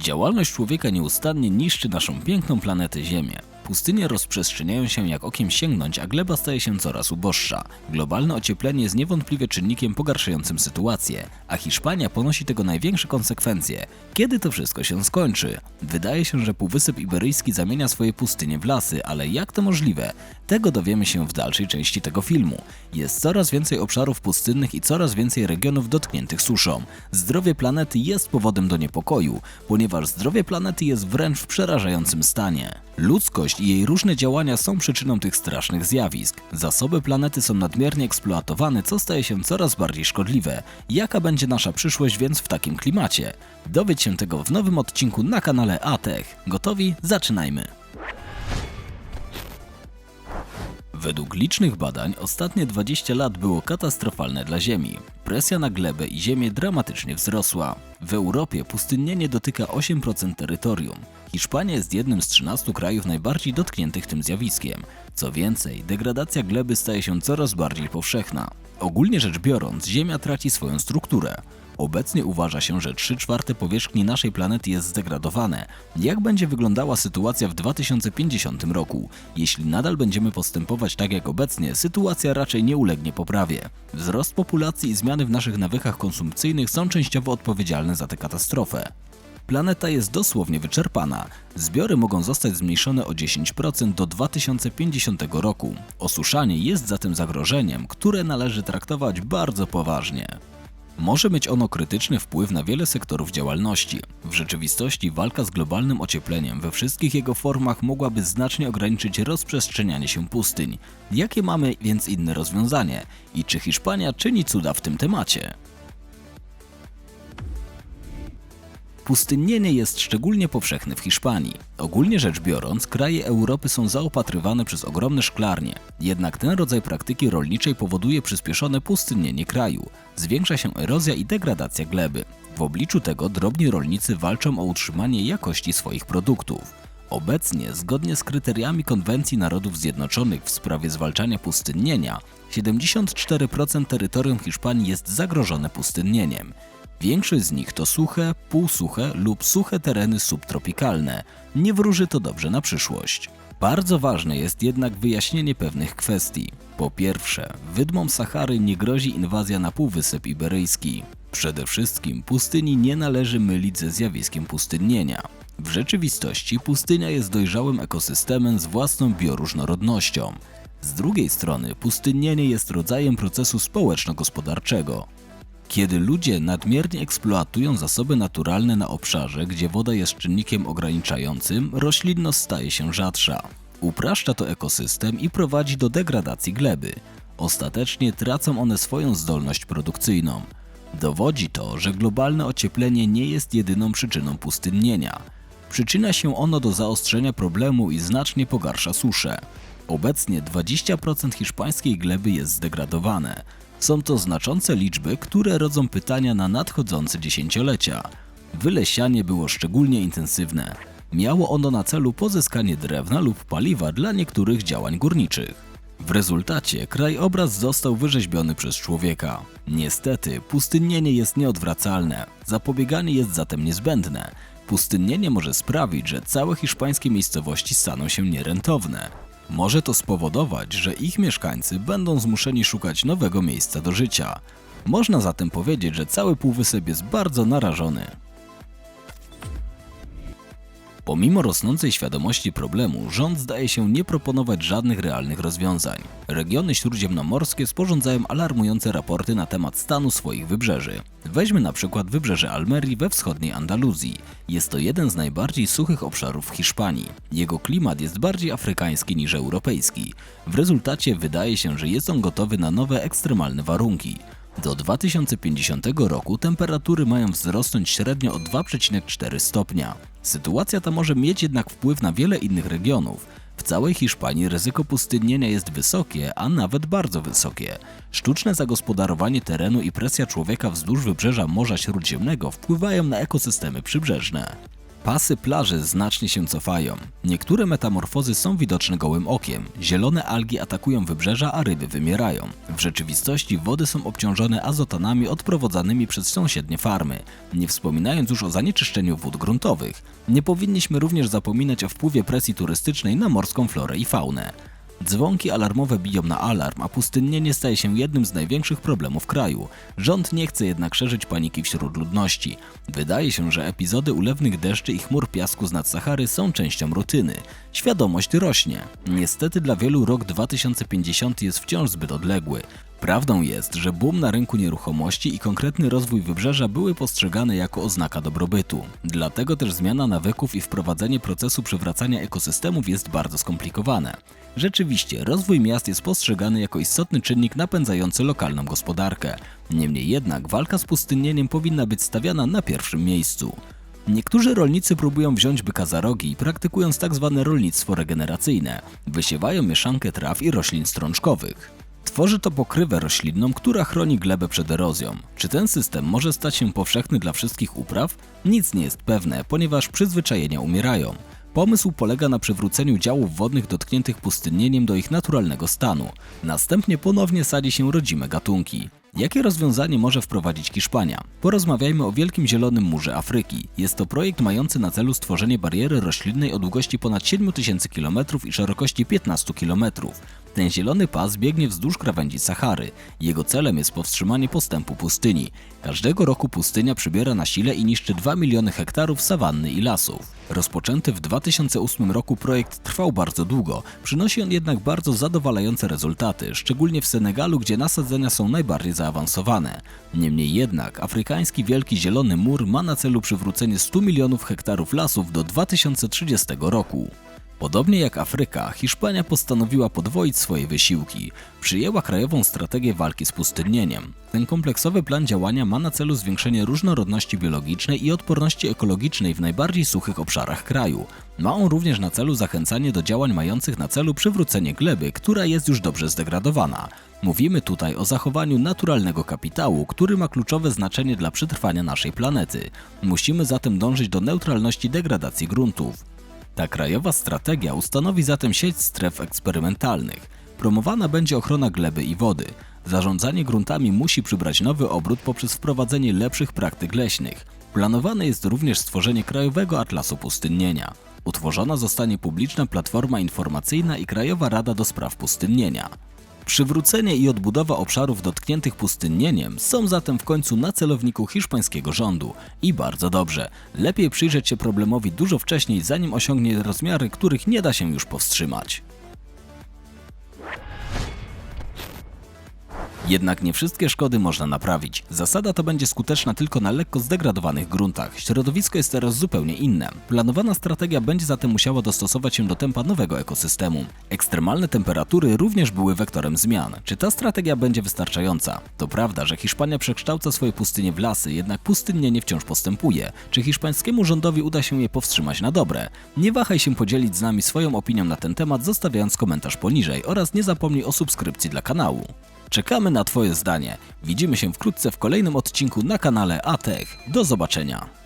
Działalność człowieka nieustannie niszczy naszą piękną planetę Ziemię. Pustynie rozprzestrzeniają się jak okiem sięgnąć, a gleba staje się coraz uboższa. Globalne ocieplenie jest niewątpliwie czynnikiem pogarszającym sytuację, a Hiszpania ponosi tego największe konsekwencje. Kiedy to wszystko się skończy? Wydaje się, że Półwysep Iberyjski zamienia swoje pustynie w lasy, ale jak to możliwe? Tego dowiemy się w dalszej części tego filmu. Jest coraz więcej obszarów pustynnych i coraz więcej regionów dotkniętych suszą. Zdrowie planety jest powodem do niepokoju, ponieważ zdrowie planety jest wręcz w przerażającym stanie. Ludzkość i jej różne działania są przyczyną tych strasznych zjawisk. Zasoby planety są nadmiernie eksploatowane, co staje się coraz bardziej szkodliwe. Jaka będzie nasza przyszłość więc w takim klimacie? Dowiedz się tego w nowym odcinku na kanale ATech. Gotowi? Zaczynajmy! Według licznych badań ostatnie 20 lat było katastrofalne dla Ziemi. Presja na glebę i ziemię dramatycznie wzrosła. W Europie pustynnienie dotyka 8% terytorium. Hiszpania jest jednym z 13 krajów najbardziej dotkniętych tym zjawiskiem. Co więcej, degradacja gleby staje się coraz bardziej powszechna. Ogólnie rzecz biorąc, Ziemia traci swoją strukturę. Obecnie uważa się, że 3 czwarte powierzchni naszej planety jest zdegradowane. Jak będzie wyglądała sytuacja w 2050 roku? Jeśli nadal będziemy postępować tak jak obecnie, sytuacja raczej nie ulegnie poprawie. Wzrost populacji i zmiany w naszych nawykach konsumpcyjnych są częściowo odpowiedzialne za tę katastrofę. Planeta jest dosłownie wyczerpana. Zbiory mogą zostać zmniejszone o 10% do 2050 roku. Osuszanie jest zatem zagrożeniem, które należy traktować bardzo poważnie. Może mieć ono krytyczny wpływ na wiele sektorów działalności. W rzeczywistości walka z globalnym ociepleniem we wszystkich jego formach mogłaby znacznie ograniczyć rozprzestrzenianie się pustyń. Jakie mamy więc inne rozwiązanie? I czy Hiszpania czyni cuda w tym temacie? Pustynnienie jest szczególnie powszechne w Hiszpanii. Ogólnie rzecz biorąc, kraje Europy są zaopatrywane przez ogromne szklarnie. Jednak ten rodzaj praktyki rolniczej powoduje przyspieszone pustynnienie kraju. Zwiększa się erozja i degradacja gleby. W obliczu tego drobni rolnicy walczą o utrzymanie jakości swoich produktów. Obecnie, zgodnie z kryteriami Konwencji Narodów Zjednoczonych w sprawie zwalczania pustynnienia, 74% terytorium Hiszpanii jest zagrożone pustynnieniem. Większość z nich to suche, półsuche lub suche tereny subtropikalne. Nie wróży to dobrze na przyszłość. Bardzo ważne jest jednak wyjaśnienie pewnych kwestii. Po pierwsze, wydmom Sahary nie grozi inwazja na Półwysep Iberyjski. Przede wszystkim pustyni nie należy mylić ze zjawiskiem pustynnienia. W rzeczywistości pustynia jest dojrzałym ekosystemem z własną bioróżnorodnością. Z drugiej strony pustynnienie jest rodzajem procesu społeczno-gospodarczego. Kiedy ludzie nadmiernie eksploatują zasoby naturalne na obszarze, gdzie woda jest czynnikiem ograniczającym, roślinność staje się rzadsza. Upraszcza to ekosystem i prowadzi do degradacji gleby. Ostatecznie tracą one swoją zdolność produkcyjną. Dowodzi to, że globalne ocieplenie nie jest jedyną przyczyną pustynnienia. Przyczynia się ono do zaostrzenia problemu i znacznie pogarsza suszę. Obecnie 20% hiszpańskiej gleby jest zdegradowane. Są to znaczące liczby, które rodzą pytania na nadchodzące dziesięciolecia. Wylesianie było szczególnie intensywne. Miało ono na celu pozyskanie drewna lub paliwa dla niektórych działań górniczych. W rezultacie krajobraz został wyrzeźbiony przez człowieka. Niestety, pustynnienie jest nieodwracalne, zapobieganie jest zatem niezbędne. Pustynnienie może sprawić, że całe hiszpańskie miejscowości staną się nierentowne. Może to spowodować, że ich mieszkańcy będą zmuszeni szukać nowego miejsca do życia. Można zatem powiedzieć, że cały półwysep jest bardzo narażony. Pomimo rosnącej świadomości problemu, rząd zdaje się nie proponować żadnych realnych rozwiązań. Regiony śródziemnomorskie sporządzają alarmujące raporty na temat stanu swoich wybrzeży. Weźmy na przykład wybrzeże Almerii we wschodniej Andaluzji. Jest to jeden z najbardziej suchych obszarów w Hiszpanii. Jego klimat jest bardziej afrykański niż europejski. W rezultacie wydaje się, że jest on gotowy na nowe ekstremalne warunki. Do 2050 roku temperatury mają wzrosnąć średnio o 2,4 stopnia. Sytuacja ta może mieć jednak wpływ na wiele innych regionów. W całej Hiszpanii ryzyko pustynnienia jest wysokie, a nawet bardzo wysokie. Sztuczne zagospodarowanie terenu i presja człowieka wzdłuż wybrzeża Morza Śródziemnego wpływają na ekosystemy przybrzeżne. Pasy plaży znacznie się cofają. Niektóre metamorfozy są widoczne gołym okiem. Zielone algi atakują wybrzeża, a ryby wymierają. W rzeczywistości wody są obciążone azotanami odprowadzanymi przez sąsiednie farmy. Nie wspominając już o zanieczyszczeniu wód gruntowych. Nie powinniśmy również zapominać o wpływie presji turystycznej na morską florę i faunę. Dzwonki alarmowe biją na alarm, a pustynnienie staje się jednym z największych problemów kraju. Rząd nie chce jednak szerzyć paniki wśród ludności. Wydaje się, że epizody ulewnych deszczy i chmur piasku z nad Sahary są częścią rutyny. Świadomość rośnie. Niestety dla wielu rok 2050 jest wciąż zbyt odległy. Prawdą jest, że boom na rynku nieruchomości i konkretny rozwój wybrzeża były postrzegane jako oznaka dobrobytu. Dlatego też zmiana nawyków i wprowadzenie procesu przywracania ekosystemów jest bardzo skomplikowane. Rzeczywiście, rozwój miast jest postrzegany jako istotny czynnik napędzający lokalną gospodarkę. Niemniej jednak walka z pustynnieniem powinna być stawiana na pierwszym miejscu. Niektórzy rolnicy próbują wziąć byka za rogi, praktykując tzw. rolnictwo regeneracyjne. Wysiewają mieszankę traw i roślin strączkowych. Tworzy to pokrywę roślinną, która chroni glebę przed erozją. Czy ten system może stać się powszechny dla wszystkich upraw? Nic nie jest pewne, ponieważ przyzwyczajenia umierają. Pomysł polega na przywróceniu działów wodnych dotkniętych pustynnieniem do ich naturalnego stanu. Następnie ponownie sadzi się rodzime gatunki. Jakie rozwiązanie może wprowadzić Hiszpania? Porozmawiajmy o Wielkim Zielonym Murze Afryki. Jest to projekt mający na celu stworzenie bariery roślinnej o długości ponad 7000 km i szerokości 15 km. Ten zielony pas biegnie wzdłuż krawędzi Sahary. Jego celem jest powstrzymanie postępu pustyni. Każdego roku pustynia przybiera na sile i niszczy 2 miliony hektarów sawanny i lasów. Rozpoczęty w 2008 roku projekt trwał bardzo długo, przynosi on jednak bardzo zadowalające rezultaty, szczególnie w Senegalu, gdzie nasadzenia są najbardziej zaawansowane. Niemniej jednak afrykański Wielki Zielony Mur ma na celu przywrócenie 100 milionów hektarów lasów do 2030 roku. Podobnie jak Afryka, Hiszpania postanowiła podwoić swoje wysiłki. Przyjęła krajową strategię walki z pustynnieniem. Ten kompleksowy plan działania ma na celu zwiększenie różnorodności biologicznej i odporności ekologicznej w najbardziej suchych obszarach kraju. Ma on również na celu zachęcanie do działań mających na celu przywrócenie gleby, która jest już dobrze zdegradowana. Mówimy tutaj o zachowaniu naturalnego kapitału, który ma kluczowe znaczenie dla przetrwania naszej planety. Musimy zatem dążyć do neutralności degradacji gruntów. Ta krajowa strategia ustanowi zatem sieć stref eksperymentalnych. Promowana będzie ochrona gleby i wody. Zarządzanie gruntami musi przybrać nowy obrót poprzez wprowadzenie lepszych praktyk leśnych. Planowane jest również stworzenie Krajowego Atlasu Pustynnienia. Utworzona zostanie publiczna platforma informacyjna i Krajowa Rada do Spraw Pustynnienia. Przywrócenie i odbudowa obszarów dotkniętych pustynnieniem są zatem w końcu na celowniku hiszpańskiego rządu. I bardzo dobrze. Lepiej przyjrzeć się problemowi dużo wcześniej, zanim osiągnie rozmiary, których nie da się już powstrzymać. Jednak nie wszystkie szkody można naprawić. Zasada ta będzie skuteczna tylko na lekko zdegradowanych gruntach. Środowisko jest teraz zupełnie inne. Planowana strategia będzie zatem musiała dostosować się do tempa nowego ekosystemu. Ekstremalne temperatury również były wektorem zmian. Czy ta strategia będzie wystarczająca? To prawda, że Hiszpania przekształca swoje pustynie w lasy, jednak pustynnienie wciąż postępuje. Czy hiszpańskiemu rządowi uda się je powstrzymać na dobre? Nie wahaj się podzielić z nami swoją opinią na ten temat, zostawiając komentarz poniżej oraz nie zapomnij o subskrypcji dla kanału. Czekamy na Twoje zdanie. Widzimy się wkrótce w kolejnym odcinku na kanale ATech. Do zobaczenia.